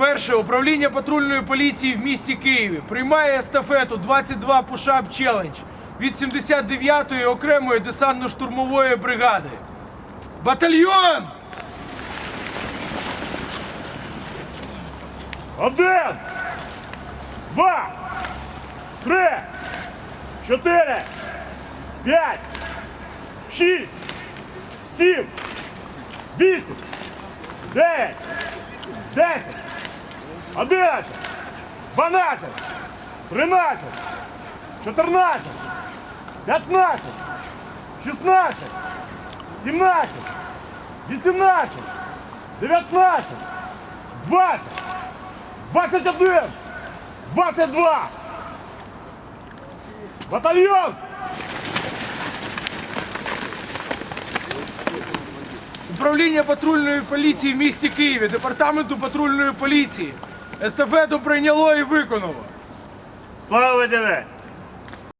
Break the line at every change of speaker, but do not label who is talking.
Перше управління патрульної поліції в місті Києві приймає естафету 22 Push-Up Challenge від 79-ї окремої десантно-штурмової бригади. Батальйон!
Один, два, три, чотири, п'ять, шість, сім, вісім, дев'ять, десять, одинадцять, дванадцять, тринадцять, чотирнадцять, п'ятнадцять, шістнадцять, сімнадцять, вісімнадцять, дев'ятнадцять, двадцять. 21! 22! Батальйон!
Управління патрульної поліції в місті Києві, департаменту патрульної поліції. Естафету прийняло і виконало.
Слава ВДВ!